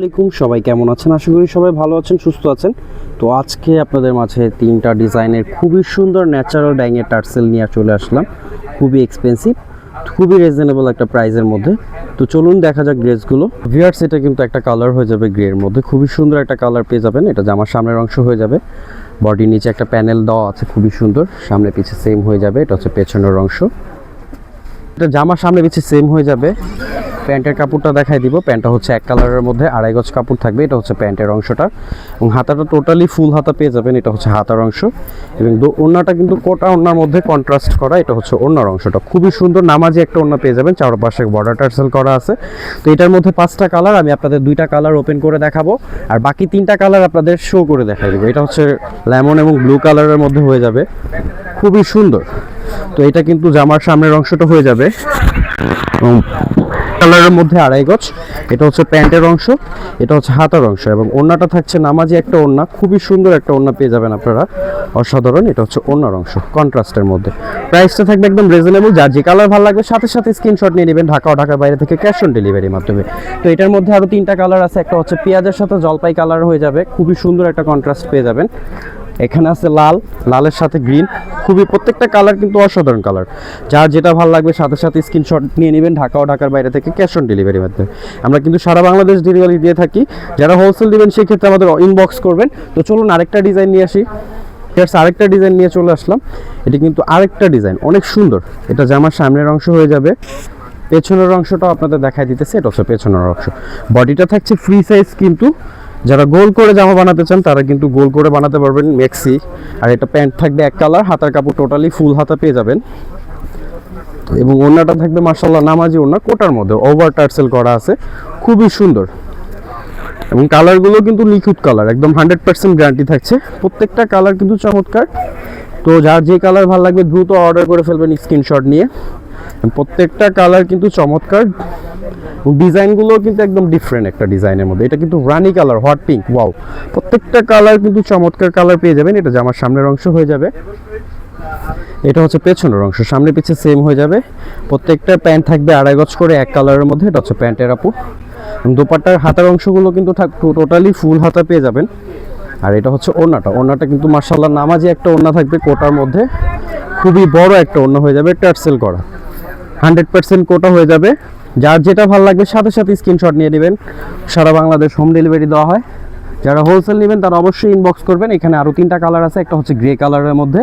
আলাইকুম, সবাই কেমন আছেন? আশা করি সবাই ভালো আছেন, সুস্থ আছেন। তো আজকে আপনাদের মাঝে তিনটা ডিজাইনের খুবই সুন্দর ন্যাচারাল ডাইংয়ের টার্সেল নিয়ে চলে আসলাম। খুবই এক্সপেন্সিভ খুবই রিজনেবল একটা প্রাইসের মধ্যে। তো চলুন দেখা যাক গ্রেসগুলো ভিয়ার্স এটা কিন্তু একটা কালার হয়ে যাবে গ্রের মধ্যে। খুবই সুন্দর একটা কালার পেয়ে যাবেন। এটা জামার সামনের অংশ হয়ে যাবে। বডির নিচে একটা প্যানেল দেওয়া আছে, খুবই সুন্দর। সামনে পিছে সেম হয়ে যাবে। এটা হচ্ছে পেছনের অংশ। এটা জামার সামনে পিছে সেম হয়ে যাবে। প্যান্টের কাপড়টা দেখাই দিব। প্যান্টটা হচ্ছে এক কালারের মধ্যে, আড়াই গজ কাপড় থাকবে। এটা হচ্ছে প্যান্টের অংশটা। এবং হাতাটা টোটালি ফুল হাতা পেয়ে যাবেন। এটা হচ্ছে হাতার অংশ। এবং ওড়নাটা কিন্তু কোটা ওড়নার মধ্যে কন্ট্রাস্ট করা। এটা হচ্ছে ওড়নার অংশটা। খুবই সুন্দর নামাজি একটা ওড়না পেয়ে যাবেন। চারপাশে বর্ডার টার্সেল করা আছে। তো এটার মধ্যে পাঁচটা কালার আমি আপনাদের দুইটা কালার ওপেন করে দেখাবো। আর বাকি তিনটা কালার আপনাদের শো করে দেখাই দেবো। এটা হচ্ছে লেমন এবং ব্লু কালারের মধ্যে হয়ে যাবে। খুবই সুন্দর। তো এটা কিন্তু জামার সামনের অংশটা হয়ে যাবে। কালারের মধ্যে আড়াই গজ। এটা হচ্ছে প্যান্টের অংশ, এটা হচ্ছে হাতার অংশ এবং ওড়নাটা থাকছে নামাজি একটা ওড়না, খুবই সুন্দর একটা ওড়না পেয়ে যাবেন আপনারা। অসাধারণ, এটা হচ্ছে ওড়নার অংশ, কন্ট্রাস্টের মধ্যে। প্রাইসটা থাকবে একদম রিজনেবল যার যে কালার ভালো লাগবে সাথে সাথে স্ক্রিনশট নিয়ে নেবেন ঢাকা ও ঢাকার বাইরে থেকে ক্যাশ অন ডেলিভারির মাধ্যমে। তো এটার মধ্যে আরও তিনটা কালার আছে, একটা হচ্ছে পেঁয়াজের সাথে জলপাই কালার হয়ে যাবে, খুবই সুন্দর একটা কন্ট্রাস্ট পেয়ে যাবেন। এখানে আছে লাল, লালের সাথে গ্রিন। খুবই প্রত্যেকটা কালার কিন্তু অসাধারণ কালার। যার যেটা ভালো লাগবে সাথে সাথে স্ক্রিনশট নিয়ে নেবেন ঢাকা ও ঢাকার বাইরে থেকে ক্যাশ অন ডেলিভারি মাধ্যমে। আমরা কিন্তু সারা বাংলাদেশ ডেলিভারি দিয়ে থাকি। যারা হোলসেল নেবেন সেক্ষেত্রে আমাদের ইনবক্স করবেন। তো চলুন আরেকটা ডিজাইন নিয়ে আসি। Here's আরেকটা ডিজাইন নিয়ে চলে আসলাম। এটি কিন্তু আরেকটা ডিজাইন অনেক সুন্দর। এটা জামার সামনের অংশ হয়ে যাবে। পেছনের অংশটাও আপনাদের দেখাই দিতেছে। এটা হচ্ছে পেছনের অংশ। বডিটা থাকছে ফ্রি সাইজ কিন্তু যারা গোল করে জামা বানাতে চান, তারা কিন্তু গোল করে বানাতে পারবেন মেক্সি আর এটা প্যান্ট থাকবে এক কালার হাতার কাপড় টোটালি ফুল হাতা পেয়ে যাবেন। এবং ওড়নাটা থাকবে মার্শাল্লাহ নামাজি ওড়না, কোটার মধ্যে। ওভার টার্সেল করা আছে। খুবই সুন্দর। এবং কালারগুলো কিন্তু লিকুইড কালার একদম হান্ড্রেড পার্সেন্ট গ্যারান্টি থাকছে। প্রত্যেকটা কালার কিন্তু চমৎকার। তো যার যে কালার ভালো লাগবে, দ্রুত অর্ডার করে ফেলবেন স্ক্রিনশট নিয়ে। প্রত্যেকটা কালার কিন্তু চমৎকার। ডিজাইনগুলো কিন্তু একদম ডিফারেন্ট একটা ডিজাইনের মধ্যে। এটা কিন্তু রানি কালার হট পিঙ্ক ওয়াও প্রত্যেকটা কালার কিন্তু চমৎকার কালার পেয়ে যাবেন। এটা জামার সামনের অংশ হয়ে যাবে। এটা হচ্ছে পেছনের অংশ। সামনে পিছে সেম হয়ে যাবে। প্রত্যেকটা প্যান্ট থাকবে আড়াই গজ করে এক কালারের মধ্যে। এটা হচ্ছে প্যান্টের আপু দোপাট্টার হাতার অংশগুলো কিন্তু টোটালি ফুল হাতা পেয়ে যাবেন। আর এটা হচ্ছে ওড়নাটা। ওড়নাটা কিন্তু মার্শাল্লাহ নামাজি একটা ওড়না থাকবে কোটার মধ্যে। খুবই বড় একটা ওড়না হয়ে যাবে টার্সেল করা। হান্ড্রেড পার্সেন্ট কোটা হয়ে যাবে। যার যেটা ভালো লাগবে সাথে সাথে স্ক্রিনশট নিয়ে নেবেন। সারা বাংলাদেশ হোম ডেলিভারি দেওয়া হয়। যারা হোলসেল নেবেন, তারা অবশ্যই ইনবক্স করবেন। এখানে আরও তিনটা কালার আছে, একটা হচ্ছে গ্রে কালারের মধ্যে,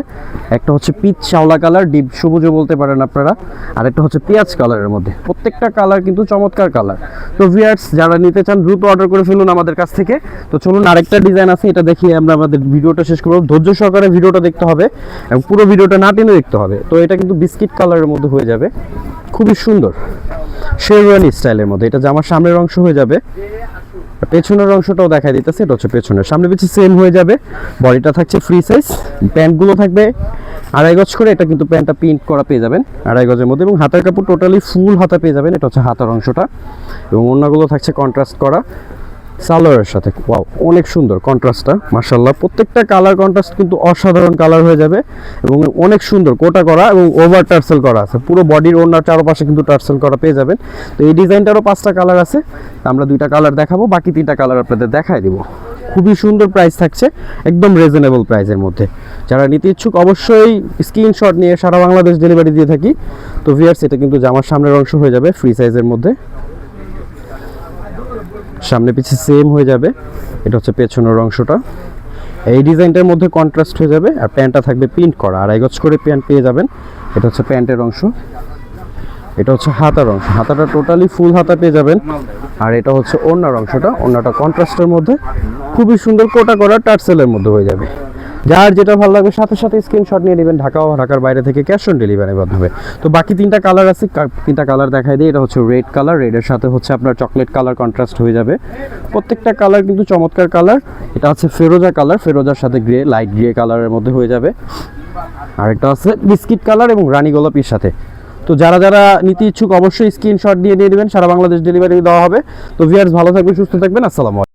একটা হচ্ছে পিচ শাওলা কালার ডিপ সবুজও বলতে পারেন আপনারা, আর একটা হচ্ছে পেঁয়াজ কালারের মধ্যে। প্রত্যেকটা কালার কিন্তু চমৎকার কালার তো ভিয়ার্স যারা নিতে চান, দ্রুত অর্ডার করে ফেলুন আমাদের কাছ থেকে। তো চলুন, আরেকটা ডিজাইন আছে, এটা দেখিয়ে আমরা আমাদের ভিডিওটা শেষ করব। ধৈর্য সহকারে ভিডিওটা দেখতে হবে, এবং পুরো ভিডিওটা না টেনে দেখতে হবে। তো এটা কিন্তু বিস্কিট কালারের মধ্যে হয়ে যাবে। খুবই সুন্দর। শেরওয়ানি স্টাইলের মধ্যে। এটা জামার সামনের অংশ হয়ে যাবে, পেছনের অংশটাও দেখা দিতেছে, এটা হচ্ছে পেছনের। সামনে পিছিয়ে সেম হয়ে যাবে বডিটা থাকছে ফ্রি সাইজ প্যান্টগুলো থাকবে আড়াই গজ করে, এটা কিন্তু প্যান্টটা প্রিন্ট করা পেয়ে যাবেন আড়াই গজের মধ্যে। এবং হাতের কাপড় টোটালি ফুল হাতা পেয়ে যাবেন, এটা হচ্ছে হাতার অংশটা। এবং অন্যগুলো থাকছে কন্ট্রাস্ট করা। সালোয়ারের সাথে। ওয়াও অনেক সুন্দর কন্ট্রাস্টটা মার্শাল্লাহ প্রত্যেকটা কালার কন্ট্রাস্ট কিন্তু অসাধারণ কালার হয়ে যাবে এবং অনেক সুন্দর কোটা করা এবং ওভার টার্সেল করা আছে। পুরো বডির ওনার চারপাশে কিন্তু টার্সেল করা পেয়ে যাবেন। তো এই ডিজাইনটারও পাঁচটা কালার আছে। আমরা দুইটা কালার দেখাবো, বাকি তিনটা কালার আপনাদের দেখাই দিব। খুবই সুন্দর প্রাইস থাকছে, একদম রিজনেবল প্রাইসের মধ্যে। যারা নিতে ইচ্ছুক অবশ্যই স্ক্রিনশট নিয়ে সারা বাংলাদেশ ডেলিভারি দিয়ে থাকি। তো ভিয়ার্স এটা কিন্তু জামার সামনের অংশ হয়ে যাবে ফ্রি সাইজের মধ্যে। সামনে পিছে সেম হয়ে যাবে। এটা হচ্ছে পেছনের অংশটা। এই ডিজাইনটার মধ্যে কন্ট্রাস্ট হয়ে যাবে আর প্যান্টটা থাকবে প্রিন্ট করা। আড়াই গজ করে প্যান্ট পেয়ে যাবেন। এটা হচ্ছে প্যান্টের অংশ। এটা হচ্ছে হাতার অংশ। হাতাটা টোটালি ফুল হাতা পেয়ে যাবেন। আর এটা হচ্ছে অন্যার অংশটা। অন্যটা কন্ট্রাস্টের মধ্যে। খুবই সুন্দর কোটা করা টার্সেলের মধ্যে হয়ে যাবে। যার যেটা ভালো লাগবে, সাথে সাথে স্ক্রিনশট নিয়ে নেবেন ঢাকা ও ঢাকার বাইরে থেকে ক্যাশ অন ডেলিভারির মাধ্যমে। তো বাকি তিনটা কালার আছে তিনটা কালার দেখাই দিই। এটা হচ্ছে রেড কালার রেডের সাথে হচ্ছে আপনার চকলেট কালার কন্ট্রাস্ট হয়ে যাবে। প্রত্যেকটা কালার কিন্তু চমৎকার কালার এটা হচ্ছে ফেরোজা কালার ফেরোজার সাথে গ্রে লাইট গ্রে কালারের মধ্যে হয়ে যাবে। আর এটা আছে বিস্কিট কালার এবং রানী গোলাপির সাথে। তো যারা যারা নিতে ইচ্ছুক অবশ্যই স্ক্রিনশট দিয়ে নিয়ে নেবেন সারা বাংলাদেশ ডেলিভারি দেওয়া হবে। তো ভিয়ার্স ভালো থাকবেন, সুস্থ থাকবেন। আসসালামু